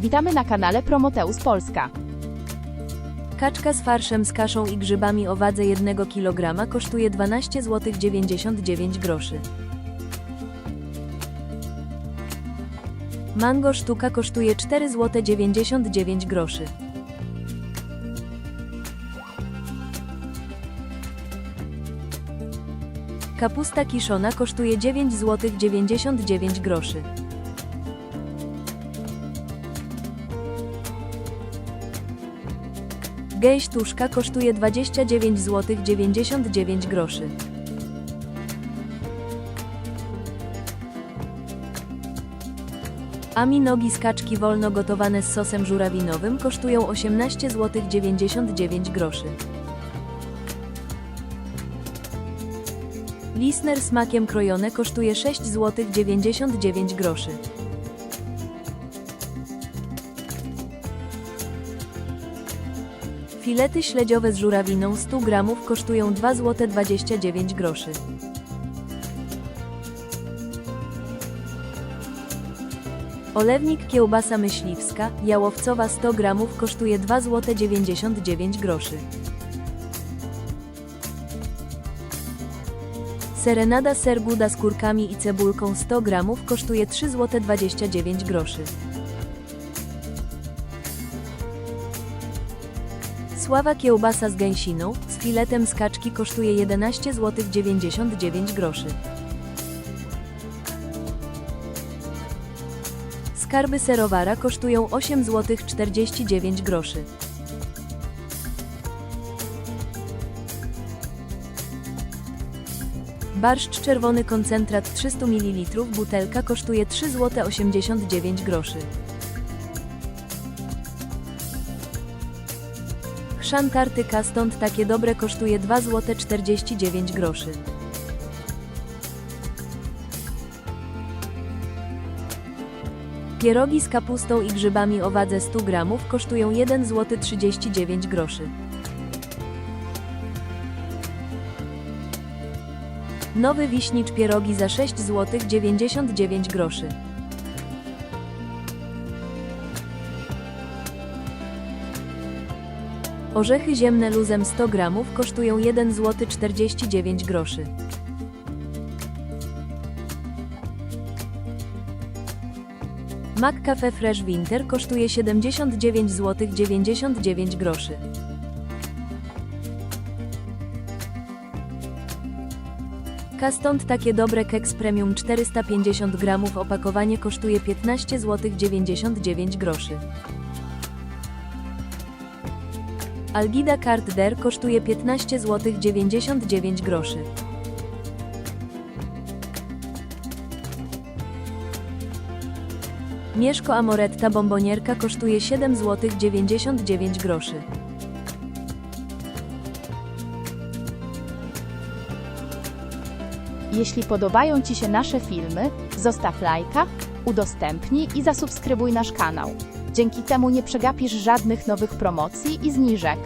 Witamy na kanale Promoteus Polska. Kaczka z farszem z kaszą i grzybami o wadze 1 kg kosztuje 12 zł 99 groszy. Mango sztuka kosztuje 4 zł 99 groszy. Kapusta kiszona kosztuje 9 zł 99 groszy. Gęś tuszka kosztuje 29 zł 99 groszy. Ami nogi z kaczki wolno gotowane z sosem żurawinowym kosztują 18 zł 99 groszy. Lisner smakiem krojone kosztuje 6 zł 99 groszy. Filety śledziowe z żurawiną 100 gramów kosztują 2 zł 29 groszy. Olewnik kiełbasa myśliwska, jałowcowa 100 gramów kosztuje 2 zł 99 groszy. Serenada ser Gouda z kurkami i cebulką 100 gramów kosztuje 3 zł 29 groszy. Sława kiełbasa z gęsiną, z filetem z kaczki kosztuje 11 zł 99 groszy. Skarby serowara kosztują 8 zł 49 groszy. Barszcz czerwony koncentrat 300 ml butelka kosztuje 3 zł 89 groszy. Chrzan tartyka stąd takie dobre kosztuje 2 zł 49 groszy. Pierogi z kapustą i grzybami o wadze 100 gramów kosztują 1 zł 39 groszy. Nowy wiśnicz pierogi za 6 zł 99 groszy. Orzechy ziemne luzem 100 gramów kosztują 1 zł 49 groszy. McCafe Fresh Winter kosztuje 79 zł 99 groszy. Ka takie dobre keks premium 450 gramów opakowanie kosztuje 15 zł 99 groszy. Algida Card Der kosztuje 15 zł 99 groszy. Mieszko Amoretta bombonierka kosztuje 7 zł 99 groszy. Jeśli podobają Ci się nasze filmy, zostaw lajka, udostępnij i zasubskrybuj nasz kanał. Dzięki temu nie przegapisz żadnych nowych promocji i zniżek.